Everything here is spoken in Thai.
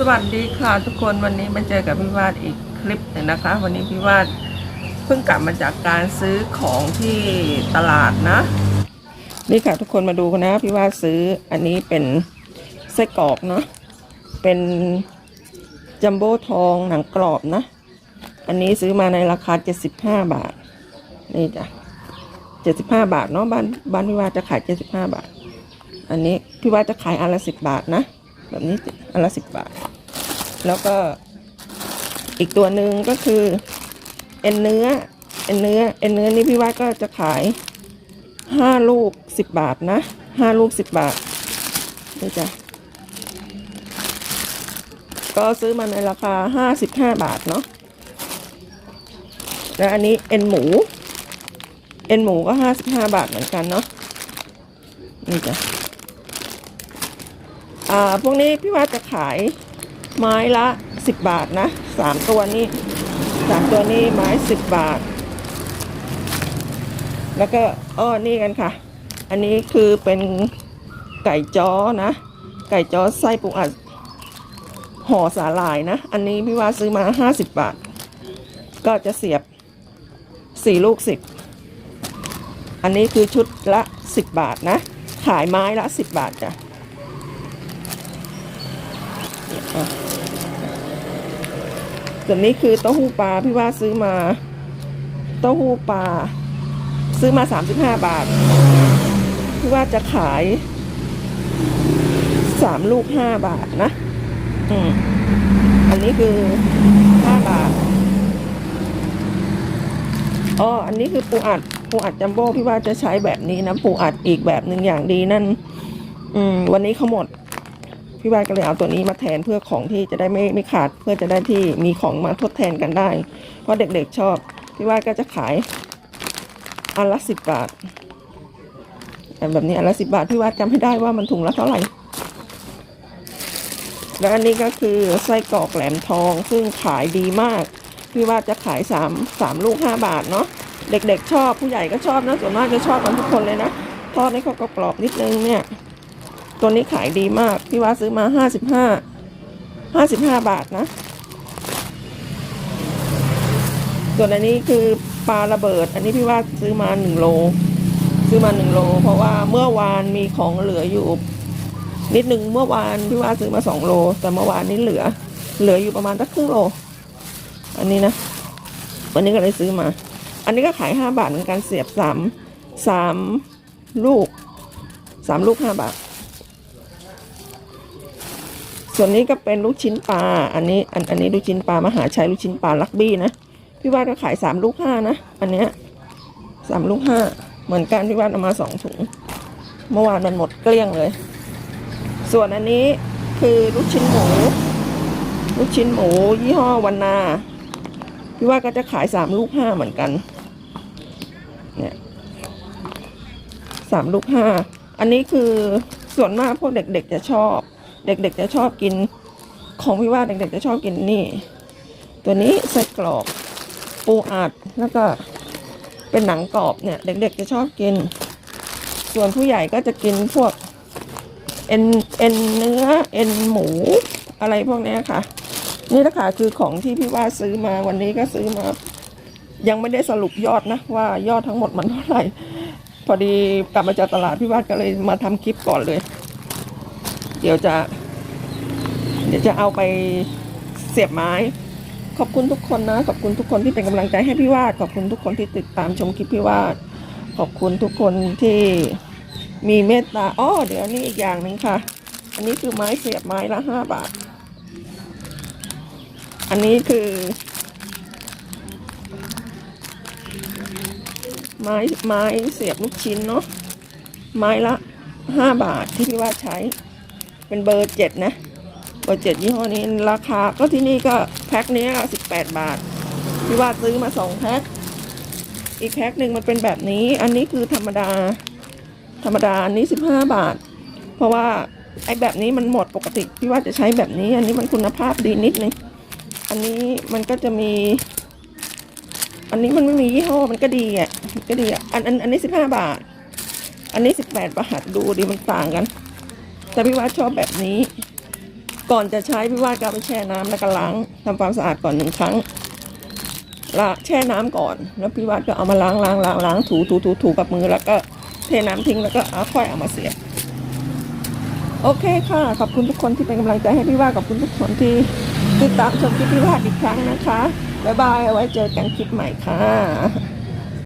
สวัสดีค่ะทุกคนวันนี้มาเจอกับพี่วาดอีกคลิปหนึ่งนะคะ วันนี้พี่วาดเพิ่งกลับมาจากการซื้อของที่ตลาดนะ นี่ค่ะทุกคนมาดูนนะพี่วาดซื้ออันนี้เป็นไส้กรอกเนาะเป็นจัมโบ้ทองหนังกรอบนะ อันนี้ซื้อมาในราคา 75 บาท นี่จ้ะ 75 บาทเนาะบ้านบ้านพี่วาดจะขาย 75 บาท อันนี้พี่วาดจะขายอันละ 10 บาทนะ แบบนี้อันละสิบบาท แล้วก็อีกตัวหนึ่งก็คือเอ็นเนื้อเอ็นเนื้อเอ็นเนื้อนี่พี่ว่าก็จะขายห้าลูกสิบบาทนะห้าลูกสิบบาทนี่จ้ะก็ซื้อมาในราคาห้าสิบห้าบาทเนาะแล้วอันนี้เอ็นหมู เอ็นหมูก็ห้าสิบห้าบาทเหมือนกันเนาะนี่จ้ะ อ่าพวกนี้พี่ว่าจะขายไม้ละสิบบาทนะสามตัวนี้สามตัวนี้ไม้สิบบาท แล้วก็อ้อนี่กันค่ะ อันนี้คือเป็นไก่จ้อนะ ไก่จ้อไส้ปูอัดห่อสาหร่ายนะ อันนี้พี่ว่าซื้อมาห้าสิบบาท ก็จะเสียบสี่ลูกสิบอันนี้คือชุดละสิบบาทนะ ขายไม้ละสิบบาทจ้ะ ส่วนนี้คือเต้าหู้ปลาพี่ว่าซื้อมา เต้าหู้ปลาซื้อมา 35 บาท พี่ว่าจะขาย3ลูก5บาทนะ อืม อันนี้คือ5บาท อ๋อ อันนี้คือปูอัด ปูอัดจัมโบ้พี่ว่าจะใช้แบบนี้นะ ปูอัดอีกแบบหนึ่งอย่างดีนั่น อืม วันนี้เขาหมด พี่วานก็เลยเอาตัวนี้มาแทนเพื่อของที่จะได้ไม่ไม่ขาดเพื่อจะได้ที่มีของมาทดแทนกันได้ เพราะเด็กๆชอบพี่วานก็จะขายอันละสิบบาทแบบนี้อันละสิบบาทพี่วานจำให้ได้ว่ามันถุงละเท่าไหร่ แล้วอันนี้ก็คือไส้กรอกแหลมทองซึ่งขายดีมาก พี่ว่าจะขายสามสามลูกห้าบาทเนาะเด็กๆชอบผู้ใหญ่ก็ชอบนะส่วนมากจะชอบกันทุกคนเลยนะทอดให้เขากรอบนิดนึงเนี่ย ตัวนี้ขายดีมาก พี่ว่าซื้อมาห้าสิบห้าห้าสิบห้าบาทนะ ส่วนอันนี้คือปลาระเบิด อันนี้พี่ว่าซื้อมาหนึ่งโล ซื้อมาหนึ่งโล เพราะว่าเมื่อวานมีของเหลืออยู่ นิดนึงเมื่อวานพี่ว่าซื้อมาสองโล แต่เมื่อวานนี้เหลือ เหลืออยู่ประมาณสักครึ่งโล อันนี้นะ วันนี้ก็เลยซื้อมา อันนี้ก็ขายห้าบาทเหมือนกันเสียบสามสามลูกสามลูกห้าบาท ส่วนนี้ก็เป็นลูกชิ้นปลา อันนี้อันอันนี้ลูกชิ้นปลามหาชัยลูกชิ้นปลาลักบี้นะ พี่ว่าก็ขายสามลูกห้านะ อันเนี้ยสามลูกห้าเหมือนกันพี่ว่าเอามาสองถุง เมื่อวานมันหมดเกลี้ยงเลย ส่วนอันนี้คือลูกชิ้นหมู ลูกชิ้นหมู ยี่ห้อวันนา พี่ว่าก็จะขายสามลูกห้าเหมือนกัน เนี่ยสามลูกห้า อันนี้คือส่วนมากพวกเด็กๆจะชอบ เด็กๆจะชอบกินของพี่ว่าเด็กๆจะชอบกินนี่ ตัวนี้ไส้กรอกปูอัดแล้วก็เป็นหนังกรอบเนี่ย เด็กๆจะชอบกิน ส่วนผู้ใหญ่ก็จะกินพวกเอ็นเอ็นเนื้อเอ็นหมูอะไรพวกนี้ค่ะ นี่แหละค่ะคือของที่พี่ว่าซื้อมาวันนี้ก็ซื้อมา ยังไม่ได้สรุปยอดนะว่ายอดทั้งหมดมันเท่าไหร่ พอดีกลับมาจากตลาดพี่วาดก็เลยมาทำคลิปก่อนเลย เดี๋ยวจะ เดี๋ยวจะเอาไปเสียบไม้ ขอบคุณทุกคนนะ ขอบคุณทุกคนที่เป็นกำลังใจให้พี่วาด ขอบคุณทุกคนที่ติดตามชมคลิปพี่วาด ขอบคุณทุกคนที่มีเมตตาอ้อเดี๋ยวนี้อีกอย่างหนึ่งค่ะ อันนี้คือไม้เสียบไม้ละห้าบาท อันนี้คือ ไม้ไม้เสียบลูกชิ้นเนาะไม้ละห้าบาทที่พี่ว่าใช้ เป็นเบอร์เจ็ดนะ เบอร์เจ็ดยี่ห้อนี้ราคาก็ที่นี่ก็แพ็คนี้สิบแปดบาทพี่ว่าซื้อมาสองแพ็ค อีกแพ็คหนึ่งมันเป็นแบบนี้ อันนี้คือธรรมดา ธรรมดาอันนี้สิบห้าบาท เพราะว่าไอ้แบบนี้มันหมดปกติพี่ว่าจะใช้แบบนี้ อันนี้มันคุณภาพดีนิดนึง อันนี้มันก็จะมี อันนี้มันไม่มียี่ห้อมันก็ดีอะก็ดีอะอันอันอันนี้สิบห้าบาท อันนี้สิบแปดบาทดูดิมันต่างกัน แต่พี่ว่าชอบแบบนี้ ก่อนจะใช้พี่วาดก็ไปแช่น้ำแล้วก็ล้างทำความสะอาดก่อนหนึ่งครั้งละแช่น้ำก่อน แล้วพี่วาดก็เอามาล้างล้างล้างล้างถูถูถูถูกับมือแล้วก็เทน้ำทิ้งแล้วก็เอาค่อยเอามาเสียบโอเคค่ะ ขอบคุณทุกคนที่เป็นกำลังใจให้พี่วาดขอบคุณทุกคนที่ติดตามชมคลิปพี่วาดอีกครั้งนะคะ บ๊ายบายไว้เจอกันคลิปใหม่ค่ะ